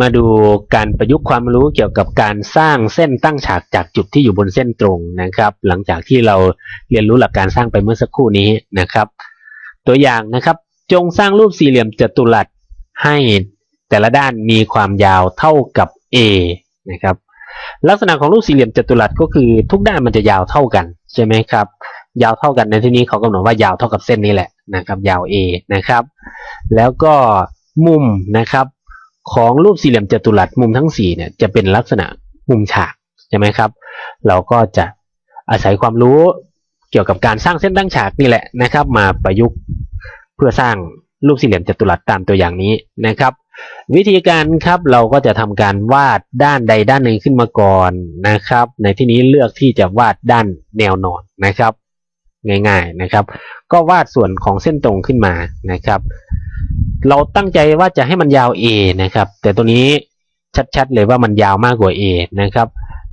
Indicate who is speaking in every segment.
Speaker 1: มาดูการประยุกต์ความรู้เกี่ยวกับการสร้างเส้นตั้งฉากจากจุดที่อยู่บนเส้นตรงนะครับ หลังจากที่เราเรียนรู้หลักการสร้างไปเมื่อสักครู่นี้นะครับ ตัวอย่างนะครับจงสร้างรูปสี่เหลี่ยมจัตุรัสให้แต่ละด้านมีความยาวเท่ากับ a นะครับ ลักษณะของรูปสี่เหลี่ยมจัตุรัสก็คือทุกด้านมันจะยาวเท่ากันใช่ไหมครับ ยาวเท่ากันในที่นี้เขากำหนดว่ายาวเท่ากับเส้นนี้แหละนะครับ ยาว a นะครับ แล้วก็มุมนะครับ ของรูปสี่เหลี่ยมจัตุรัสมุมทั้งสี่เนี่ยจะเป็นลักษณะมุมฉากใช่ไหมครับ เราก็จะอาศัยความรู้เกี่ยวกับการสร้างเส้นตั้งฉากนี่แหละนะครับ มาประยุกต์เพื่อสร้างรูปสี่เหลี่ยมจัตุรัสตามตัวอย่างนี้นะครับ วิธีการครับเราก็จะทำการวาดด้านใดด้านหนึ่งขึ้นมาก่อนนะครับ ในที่นี้เลือกที่จะวาดด้านแนวนอนนะครับ ง่ายๆนะครับ ก็วาดส่วนของเส้นตรงขึ้นมานะครับ เราตั้งใจว่าจะให้มันยาว A นะครับ แต่ตัวนี้ชัดๆเลยว่ามันยาวมากกว่า A นะครับ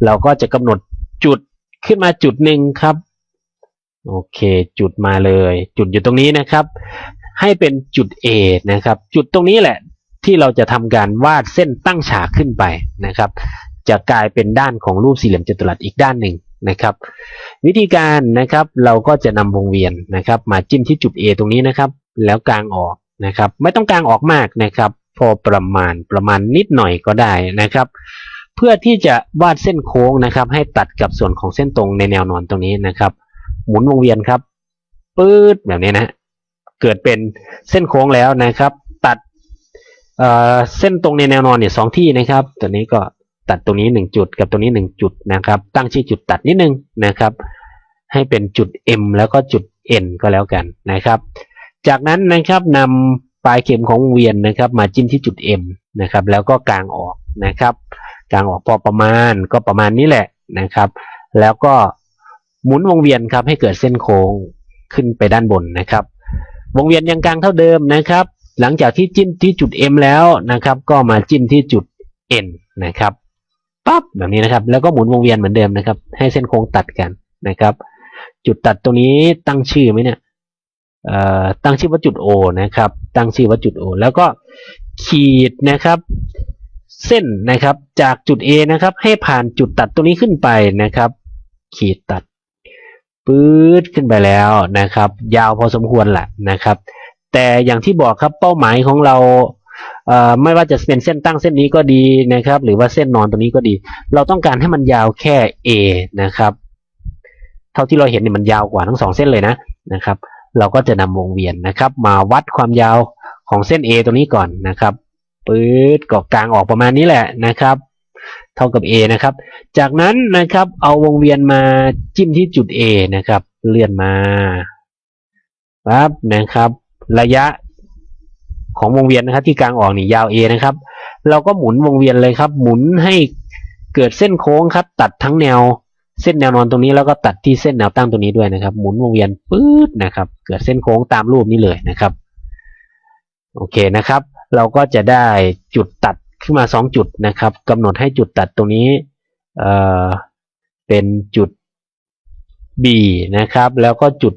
Speaker 1: เราก็จะกำหนดจุดขึ้นมาจุดหนึ่งครับ โอเค จุดมาเลย จุดอยู่ตรงนี้นะครับ ให้เป็นจุด A นะครับ จุดตรงนี้แหละที่เราจะทำการวาดเส้นตั้งฉากขึ้นไปนะครับ จะกลายเป็นด้านของรูปสี่เหลี่ยมจัตุรัสอีกด้านหนึ่งนะครับ วิธีการนะครับเราก็จะนำวงเวียนนะครับ มาจิ้มที่จุด A ตรงนี้นะครับ แล้วกลางออก นะครับ ไม่ต้องกางออกมากนะครับ พอประมาณประมาณนิดหน่อยก็ได้นะครับ เพื่อที่จะวาดเส้นโค้งนะครับ ให้ตัดกับส่วนของเส้นตรงในแนวนอนตรงนี้นะครับ หมุนวงเวียนครับปื๊ดแบบนี้นะ เกิดเป็นเส้นโค้งแล้วนะครับ ตัดเอ่อเส้นตรงในแนวนอนเนี่ยสองที่นะครับ ตัวนี้ก็ตัดตรงนี้หนึ่งจุดกับตรงนี้หนึ่งจุดนะครับ ตั้งชื่อจุดตัดนิดนึงนะครับ ให้เป็นจุด M แล้วก็จุด N ก็แล้วกันนะครับ จากนั้นนะครับนำปลายเข็มของวงเวียนนะครับ มาจิ้มที่จุด M นะครับ แล้วก็กางออกนะครับกางออกพอประมาณก็ประมาณนี้แหละนะครับ แล้วก็หมุนวงเวียนครับให้เกิดเส้นโค้งขึ้นไปด้านบนนะครับ วงเวียนยังกลางเท่าเดิมนะครับ หลังจากที่จิ้มที่จุด M แล้วนะครับ ก็มาจิ้มที่จุด N นะครับปั๊บแบบนี้นะครับ แล้วก็หมุนวงเวียนเหมือนเดิมนะครับ ให้เส้นโค้งตัดกันนะครับ จุดตัดตรงนี้ตั้งชื่อไหมเนี่ย ตั้งชื่อว่าจุด O นะครับ ตั้งชื่อว่าจุด O แล้วก็ขีดนะครับ เส้นนะครับจากจุด A นะครับ ให้ผ่านจุดตัดตรงนี้ขึ้นไปนะครับ ขีดตัดปื๊ดขึ้นไปแล้วนะครับ ยาวพอสมควรแหละนะครับ แต่อย่างที่บอกครับเป้าหมายของเราไม่ว่าจะเป็นเส้นตั้งเส้นนี้ก็ดีนะครับ หรือว่าเส้นนอนตรงนี้ก็ดี เราต้องการให้มันยาวแค่ A นะครับ เท่าที่เราเห็นเนี่ยมันยาวกว่าทั้งสองเส้นเลยนะนะครับ เราก็จะนำวงเวียนนะครับ มาวัดความยาวของเส้น A ตรงนี้ก่อนนะครับปื๊ดก็กลางออกประมาณนี้แหละนะครับ เท่ากับ A นะครับ จากนั้นนะครับเอาวงเวียนมาจิ้มที่จุด A นะครับ เลื่อนมาปั๊บนะครับ ระยะของวงเวียนนะครับ ที่กลางออกนี่ยาว A นะครับ เราก็หมุนวงเวียนเลยครับ หมุนให้เกิดเส้นโค้งครับ ตัดทั้งแนว เส้นแนวนอนตรงนี้แล้วก็ตัดที่เส้นแนวตั้งตรงนี้ด้วยนะครับ หมุนวงเวียนปื๊ดนะครับ เกิดเส้นโค้งตามรูปนี้เลยนะครับ โอเคนะครับ เราก็จะได้จุดตัดขึ้นมาสองจุดนะครับกำหนดให้จุดตัดตรงนี้เอ่อเป็นจุด B นะครับ แล้วก็จุด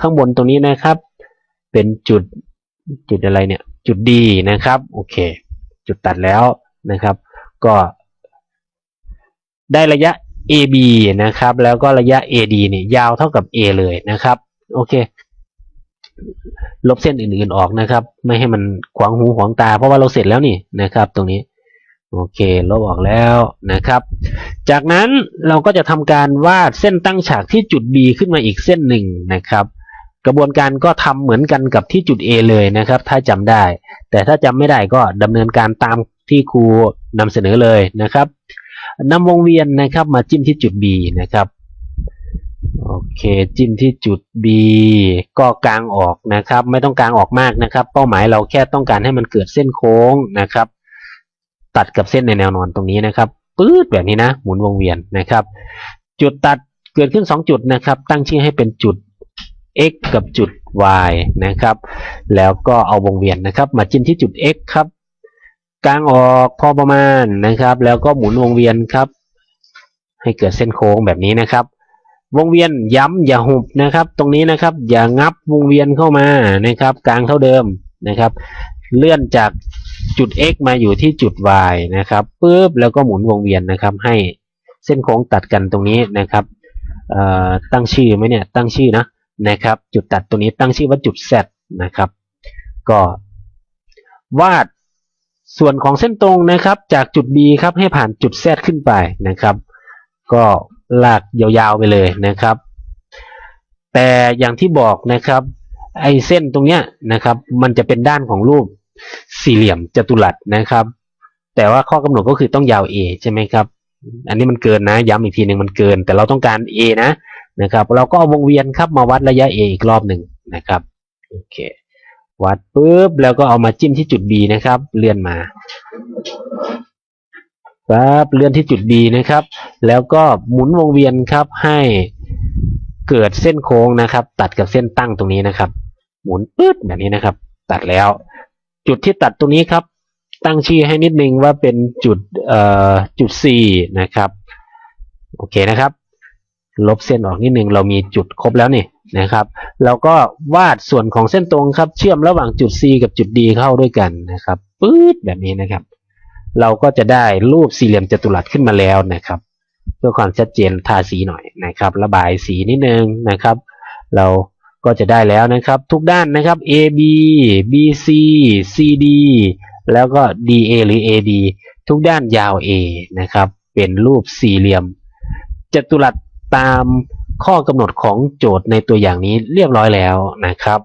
Speaker 1: ข้างบนตรงนี้นะครับ เป็นจุดจุดอะไรเนี่ยจุด D นะครับโอเค จุดตัดแล้วนะครับ ก็ได้ระยะ AB นะครับ แล้วก็ระยะ AD เนี่ยยาวเท่ากับ A เลยนะครับ โอเค ลบเส้นอื่นๆออกนะครับ ไม่ให้มันขวางหูขวางตา เพราะว่าเราเสร็จแล้วนี่นะครับ ตรงนี้ โอเค ลบออกแล้วนะครับ จากนั้นเราก็จะทำการวาดเส้นตั้งฉากที่จุด B ขึ้นมาอีกเส้นหนึ่งนะครับกระบวนการก็ทำเหมือนกันกับที่จุด A เลยนะครับ ถ้าจำได้ แต่ถ้าจำไม่ได้ก็ดำเนินการตามที่ครูนำเสนอเลยนะครับ นำวงเวียนนะครับ มาจิ้มที่จุด B นะครับโอเคจิ้มที่จุด B ก็กางออกนะครับ ไม่ต้องกางออกมากนะครับ เป้าหมายเราแค่ต้องการให้มันเกิดเส้นโค้งนะครับ ตัดกับเส้นในแนวนอนตรงนี้นะครับปื๊ดแบบนี้นะหมุนวงเวียนนะครับ จุดตัดเกิดขึ้น 2 จุดนะครับ ตั้งชื่อให้เป็นจุด x กับจุด y นะครับ แล้วก็เอาวงเวียนนะครับ มาจิ้มที่จุด x ครับ กลางออกพอประมาณนะครับ แล้วก็หมุนวงเวียนครับ ให้เกิดเส้นโค้งแบบนี้นะครับ วงเวียนย้ำอย่าหุบนะครับ ตรงนี้นะครับ อย่างับวงเวียนเข้ามานะครับ กลางเท่าเดิมนะครับ เลื่อนจากจุด x มาอยู่ที่จุด y นะครับปุ๊บแล้วก็หมุนวงเวียนนะครับ ให้เส้นโค้งตัดกันตรงนี้นะครับตั้งชื่อไหมเนี่ยตั้งชื่อนะนะครับ จุดตัดตรงนี้ตั้งชื่อว่าจุด z นะครับ ก็วาด ส่วนของเส้นตรงนะครับ จากจุด B ครับให้ผ่านจุด Z ขึ้นไปนะครับ ก็ลากยาวๆไปเลยนะครับ แต่อย่างที่บอกนะครับไอเส้นตรงเนี้ยนะครับ มันจะเป็นด้านของรูปสี่เหลี่ยมจัตุรัสนะครับ แต่ว่าข้อกำหนดก็คือต้องยาว A ใช่ไหมครับ อันนี้มันเกินนะ ย้ำอีกทีหนึ่งมันเกิน แต่เราต้องการ A นะนะครับ เราก็เอาวงเวียนครับมาวัดระยะ A อีกรอบหนึ่งนะครับโอเค วัดปุ๊บแล้วก็เอามาจิ้มที่จุด B นะครับ เลื่อนมาปั๊บเลื่อนที่จุด B นะครับ แล้วก็หมุนวงเวียนครับให้เกิดเส้นโค้งนะครับ ตัดกับเส้นตั้งตรงนี้นะครับ หมุนปึ๊ดแบบนี้นะครับ ตัดแล้ว จุดที่ตัดตรงนี้ครับ ตั้งชื่อให้นิดนึงว่าเป็นจุดเอ่อจุด C นะครับโอเคนะครับ ลบเส้นออกนิดนึงเรามีจุดครบแล้วนี่ นะครับเราก็วาดส่วนของเส้นตรงครับ เชื่อมระหว่างจุด C กับจุด D เข้าด้วยกันนะครับปื๊ดแบบนี้นะครับ เราก็จะได้รูปสี่เหลี่ยมจัตุรัสขึ้นมาแล้วนะครับ เพื่อความชัดเจนทาสีหน่อยนะครับ ระบายสีนิดนึงนะครับ เราก็จะได้แล้วนะครับ ทุกด้านนะครับ AB BC CD แล้วก็ DA หรือ AD ทุกด้านยาว A นะครับ เป็นรูปสี่เหลี่ยมจัตุรัสตาม ข้อกำหนดของโจทย์ในตัวอย่างนี้เรียบร้อยแล้วนะครับ